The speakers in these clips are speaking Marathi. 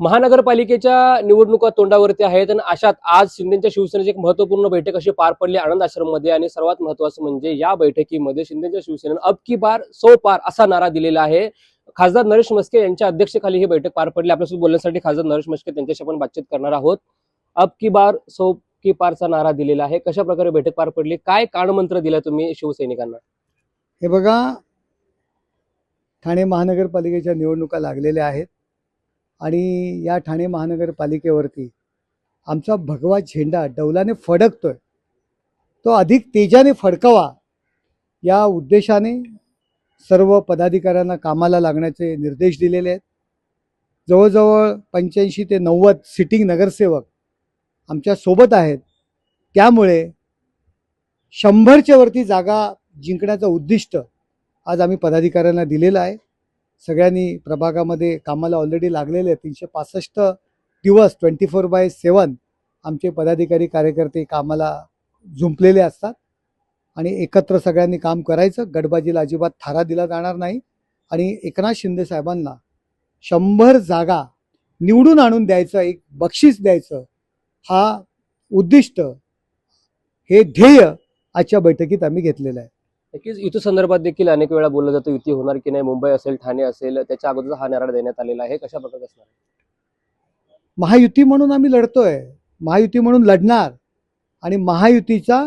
महानगरपालिकेच्या निवडणुका तोंडावरती आहेत आणि अशात आज शिंदेच्या शिवसेनेची एक महत्त्वपूर्ण बैठक अशी पार पडली आनंद आश्रममध्ये आणि सर्वात महत्वाचं म्हणजे या बैठकीमध्ये शिंदेच्या शिवसेनेनं अब की बार सो पार असा नारा दिलेला आहे. खासदार नरेश मस्के यांच्या अध्यक्षतेखाली ही बैठक पार पडली. आपल्यासोबत बोलण्यासाठी खासदार नरेश मस्के त्यांच्याशी आपण बातचीत करणार आहोत. अब की बार सो की पारचा नारा दिलेला आहे. कशा प्रकारे बैठक पार पडली? काय कानमंत्र दिला तुम्ही शिवसैनिकांना? हे बघा ठाणे महानगरपालिकेच्या निवडणुका लागलेल्या आहेत. आणि या ठाणे महानगरपालिकेवरती आमचा भगवा झेंडा डौलाने फडकतोय. तो अधिक तेजाने फडकावा या उद्देशाने सर्व पदाधिकाऱ्यांना कामाला लागण्याचे निर्देश दिलेले आहेत. जवळजवळ पंच्याऐंशी ते नव्वद सिटिंग नगरसेवक आमच्यासोबत आहेत. त्यामुळे शंभरच्या वरती जागा जिंकण्याचं उद्दिष्ट आज आम्ही पदाधिकाऱ्यांना दिलेलं आहे. सगळ्यांनी प्रभागामध्ये कामाला ऑलरेडी लागलेले तीनशे पासष्ट दिवस ट्वेंटी फोर बाय सेवन आमचे पदाधिकारी कार्यकर्ते कामाला झुंपलेले असतात. आणि एकत्र सगळ्यांनी काम करायचं. गडबाजीला अजिबात थारा दिला जाणार नाही. आणि एकनाथ शिंदे साहेबांना शंभर जागा निवडून आणून द्यायचं एक बक्षीस द्यायचं हा उद्दिष्ट हे ध्येय आजच्या बैठकीत आम्ही घेतलेलं आहे. नक्कीच युती संदर्भात देखील अनेक वेळा बोललं जातं युती होणार की नाही मुंबई असेल ठाणे असेल त्याच्या अगोदर हा नारा देण्यात आलेला आहे. कशा प्रकारे असणार महायुती म्हणून आम्ही लढतोय. महायुती म्हणून लढणार. आणि महायुतीचा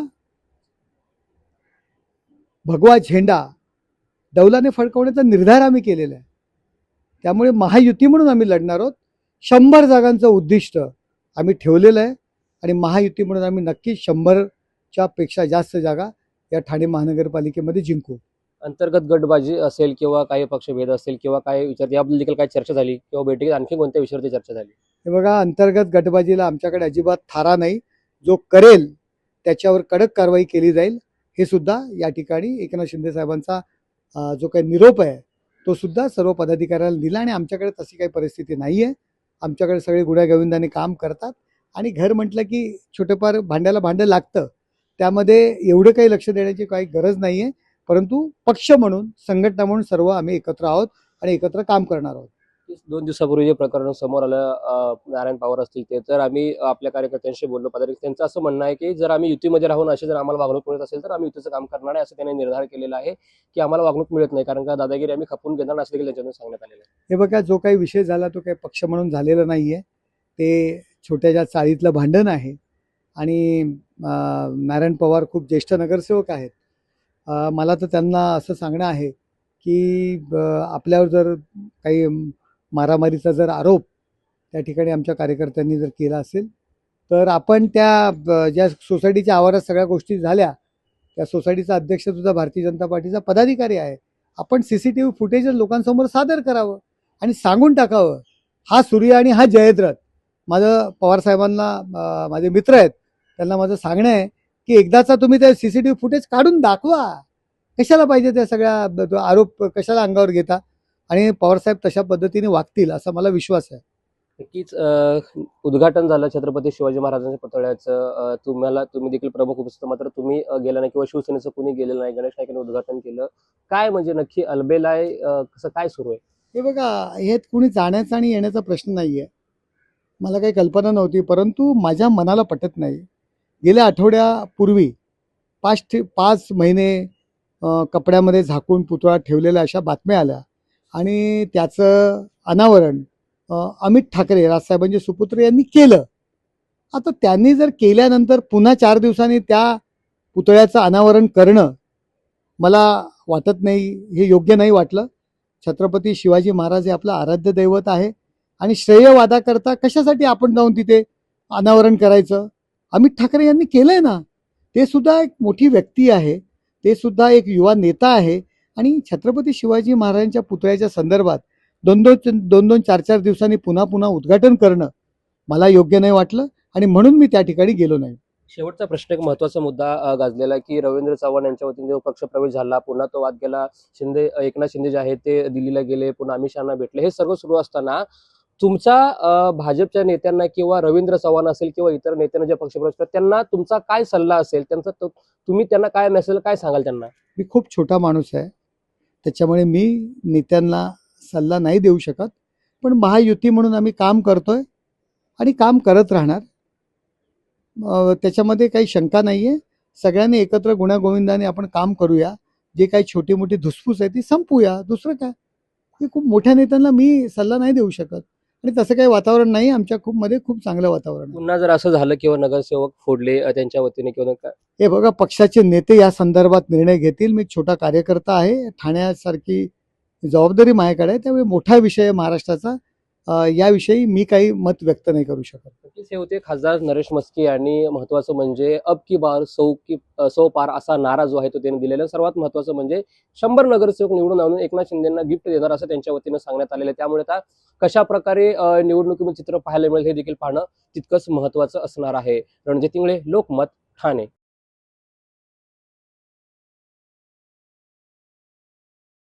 भगवा झेंडा डौलाने फडकवण्याचा निर्धार आम्ही केलेला आहे. त्यामुळे महायुती म्हणून आम्ही लढणार आहोत. शंभर जागांचं उद्दिष्ट आम्ही ठेवलेलं आहे. आणि महायुती म्हणून आम्ही नक्की शंभरच्या पेक्षा जास्त जागा या ठाणे महानगरपालिकेमध्ये जिंकू. अंतर्गत गटबाजी असेल किंवा काही पक्षभेद असेल किंवा काही विचार याबद्दल देखील काही चर्चा झाली किंवा बैठकीत आणखी कोणत्या विषयावरती चर्चा झाली? हे बघा अंतर्गत गटबाजीला आमच्याकडे अजिबात थारा नाही. जो करेल त्याच्यावर कडक कारवाई केली जाईल. हे सुद्धा या ठिकाणी एकनाथ शिंदे साहेबांचा जो काही निरोप आहे तो सुद्धा सर्व पदाधिकाऱ्याला दिला आणि आमच्याकडे तशी काही परिस्थिती नाही आहे आमच्याकडे सगळे गुण्यागोविंदाने काम करतात. आणि घर म्हटलं की छोटेफार भांड्याला भांडं लागतं. त्यामध्ये एवढं काही लक्ष देण्याची काही गरज नाही आहे परंतु पक्ष म्हणून संघटना म्हणून सर्व आम्ही एकत्र आहोत आणि एकत्र काम करणार आहोत. दोन दिवसापूर्वी जे प्रकरण समोर आलं नारायण पवार असतील ते तर आम्ही आपल्या कार्यकर्त्यांशी बोललो. पदाधिकारी त्यांचं असं म्हणणं आहे की जर आम्ही युतीमध्ये राहून अशी जर आम्हाला वागणूक मिळत असेल तर आम्ही युतीचं काम करणार आहे असं त्यांनी निर्धार केलेला आहे की आम्हाला वागणूक मिळत नाही. कारण का दादागिरी आम्ही खपून घेणार असं देखील त्यांच्यातून सांगण्यात आलेलं आहे. हे बघा जो काही विषय झाला तो काही पक्ष म्हणून झालेला नाही आहे ते छोट्याशा चाळीतलं भांडण आहे. आणि नारायण पवार खूप ज्येष्ठ नगरसेवक आहेत. मला तर त्यांना असं सांगणं आहे की आपल्यावर जर काही मारामारीचा जर आरोप त्या ठिकाणी आमच्या कार्यकर्त्यांनी जर केला असेल तर आपण त्या ज्या सोसायटीच्या आवारात सगळ्या गोष्टी झाल्या त्या सोसायटीचा अध्यक्ष सुद्धा भारतीय जनता पार्टीचा पदाधिकारी आहे. आपण C C T V footage लोकांसमोर सादर करावं आणि सांगून टाकावं हा सूर्य आणि हा जयद्रथ. माझं पवारसाहेबांना माझे मित्र आहेत त्यांना माझं सांगणं आहे की एकदाचा तुम्ही त्या C C T V footage काढून दाखवा. कशाला पाहिजे त्या सगळ्या तो आरोप कशाला अंगावर घेता? आणि पवारसाहेब तशा पद्धतीने वागतील असा मला विश्वास आहे. नक्कीच उद्घाटन झालं छत्रपती शिवाजी महाराजांच्या पुतळ्याचं. तुम्हाला तुम्ही देखील प्रमुख उपस्थित मात्र तुम्ही गेला नाही किंवा शिवसेनेचं कुणी गेलेलं नाही. गणेश नाईकांनी उद्घाटन केलं. काय म्हणजे नक्की अलबेला आहे? अं, कसं काय सुरू आहे? हे बघा हे कुणी जाण्याचा आणि येण्याचा प्रश्न नाही आहे मला काही कल्पना नव्हती परंतु माझ्या मनाला पटत नाही. गेल्या आठवड्यापूर्वी पाच ठे पाच महिने कपड्यामध्ये झाकून पुतळा ठेवलेल्या अशा बातम्या आल्या. आणि त्याचं अनावरण अमित ठाकरे राजसाहेबांचे सुपुत्र यांनी केलं. आता त्यांनी जर केल्यानंतर पुन्हा चार दिवसांनी त्या पुतळ्याचं अनावरण करणं मला वाटत नाही हे योग्य नाही वाटलं. छत्रपती शिवाजी महाराज हे आपलं आराध्य दैवत आहे. आणि श्रेयवादाकरता कशासाठी आपण जाऊन तिथे अनावरण करायचं? अमित ठाकरे यांनी केलंय ना ते सुद्धा एक मोठी व्यक्ती आहे ते सुद्धा एक युवा नेता आहे आणि छत्रपती शिवाजी महाराजांच्या पुतळ्याच्या संदर्भात दोन दोन दोन दोन चार चार दिवसांनी पुन्हा पुन्हा उद्घाटन करणं मला योग्य नाही वाटलं आणि म्हणून मी त्या ठिकाणी गेलो नाही. शेवटचा प्रश्न एक महत्त्वाचा मुद्दा गाजलेला की रवींद्र चव्हाण यांच्या वतीने जो पक्ष प्रवेश झाला पुन्हा तो वाद गेला शिंदे एकनाथ शिंदे जे आहेत ते दिल्लीला गेले पुन्हा अमित शहाना भेटले हे सर्व सुरू असताना तुमचा भाजपच्या नेत्यांना किंवा रवींद्र चव्हाण असेल किंवा इतर नेत्यांना जे पक्षप्रवेश करतात त्यांना तुमचा काय सल्ला असेल? त्यांचा तुम्ही त्यांना काय मेसेज काय सांगाल त्यांना? मी खूप छोटा माणूस आहे. त्याच्यामुळे मी नेत्यांना सल्ला नाही देऊ शकत. पण महायुती म्हणून आम्ही काम करतोय आणि काम करत राहणार. त्याच्यामध्ये काही शंका नाही आहे सगळ्यांनी एकत्र गुण्यागोविंदाने आपण काम करूया. जे काही छोटी मोठी धुसफूस आहे ती संपूया. दुसरं काय? हे खूप मोठ्या नेत्यांना मी सल्ला नाही देऊ शकत. आणि तसं काही वातावरण नाही आमच्या खूप मध्ये खूप चांगलं वातावरण. पुन्हा जर असं झालं किंवा नगरसेवक फोडले अ, त्यांच्या वतीने किंवा काय? हे बघा पक्षाचे नेते या संदर्भात निर्णय घेतील. मी छोटा कार्यकर्ता आहे ठाण्यासारखी जबाबदारी माझ्याकडे आहे. त्यामुळे मोठा विषय आहे महाराष्ट्राचा. याविषयी मी काही मत व्यक्त नाही करू शकत. नक्कीच हे होते खासदार नरेश मस्के आणि महत्वाचं म्हणजे अब की बार सौ की सौ पार असा नारा जो आहे तो त्यांनी दिलेला. सर्वात महत्वाचं म्हणजे शंभर नगरसेवक निवडून आणून एकनाथ शिंदेना गिफ्ट देणार असं त्यांच्या वतीनं सांगण्यात आलेलं आहे. त्यामुळे आता कशा प्रकारे निवडणुकीमध्ये चित्र पाहायला मिळेल हे देखील पाहणं तितकंच महत्वाचं असणार आहे. रणजित इंगळे लोकमत ठाणे.